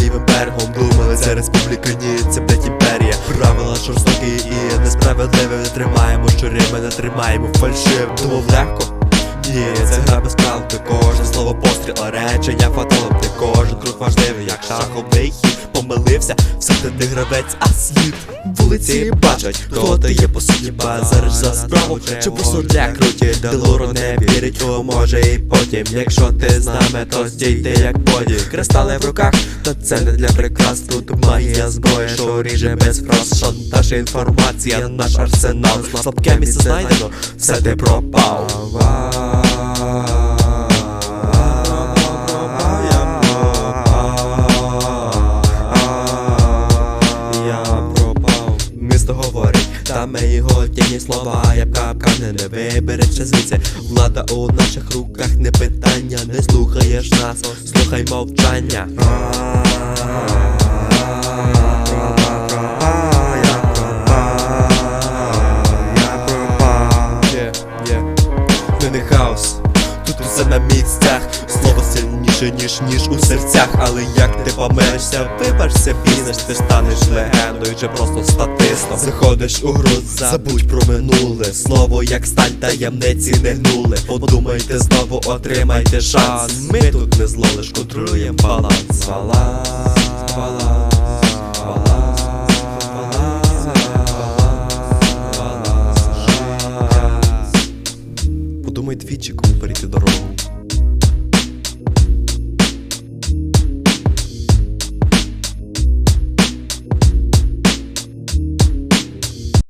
лівим берегом думали, це республіка, ні, це блять імперія. Правила жорстокі і несправедливі не тримаємо щурими, не тримаємо фальшив. Думав легко. Ні, це гра без правди, кожне слово постріл, а речення фаталом Ти кожен крок важливий, як шаховий хід. Помилився, все ти не гравець, а слід. Вулиці бачать, хто ти є по суті базариш за справу. Чи просто для круті, Делоро не вірить, о може і потім. Якщо ти з нами, то стійте як боді. Кристали в руках, та це не для прикрас. Тут магія зброя, що ріже без фраз. Шантаж, інформація, наш арсенал. Слабке місце знайдено, все ти пропав Та його тіні слова, я б капкани не вибереться Влада у наших руках, не питання, не слухаєш нас, слухай мовчання. більше, ніж ніж у серцях, але як ти помиєшся, вибачся, пінеш, ти станеш легендою, чи просто статистом Заходиш у гру, забудь про минуле Слово як сталь, таємниці не гнули. Подумайте знову, отримайте шанс. Ми тут не зло, лиш контролюємо баланс. Баланс, баланс. Подумай двічі, кому перейти дорогу.